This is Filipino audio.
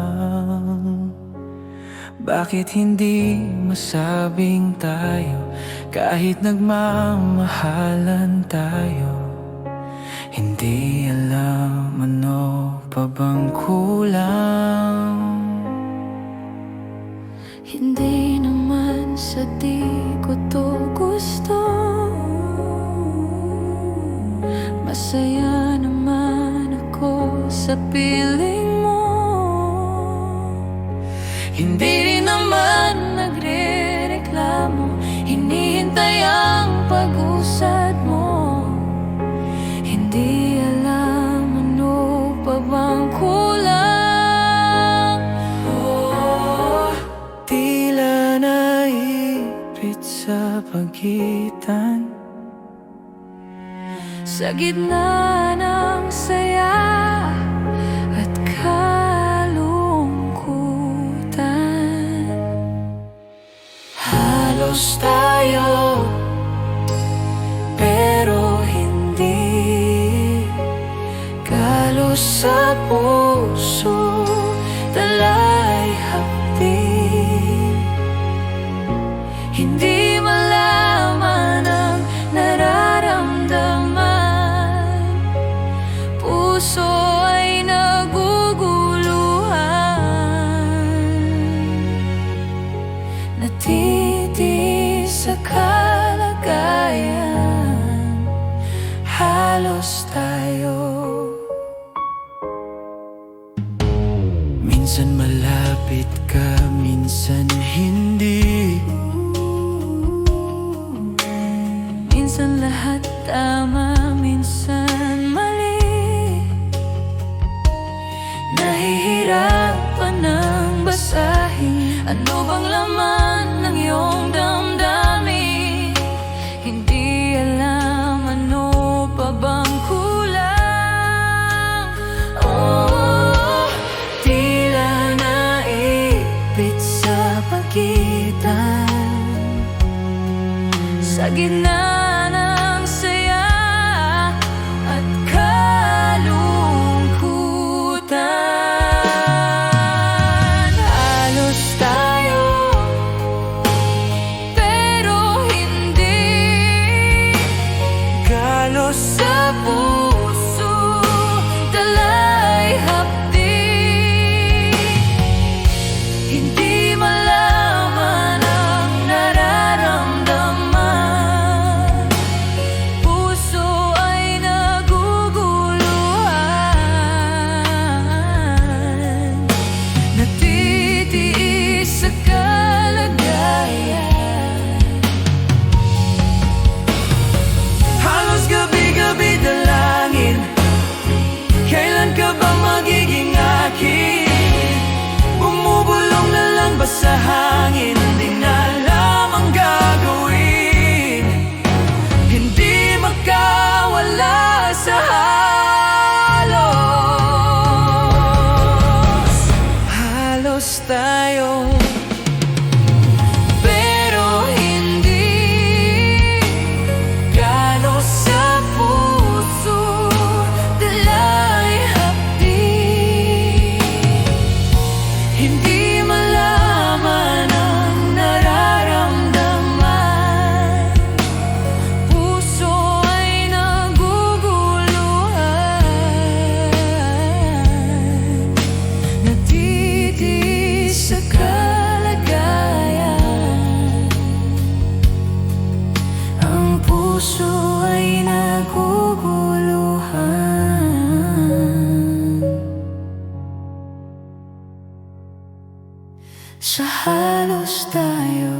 humahadlang Bakit hindi masabing tayo? Kahit nagmamahalan tayo Hindi alam ano pa bang kulang. Hindi naman sa di ko to gusto. Masaya naman ako sa piling Hindi rin naman nagre-reklamo. Hinihintay ang pag-usad mo. Hindi alam ano pa bang kulang. Oh. Tila naipit sa pagitan. Sa gitna ng saya Halos tayo Pero hindi Galos sa puso Halos tayo. Minsan malapit ka, minsan hindi. Minsan lahat tama, minsan mali. Nahihirapan ng basahin. Ano bang laman ng iyong damdamin gitna Sa halos tayo.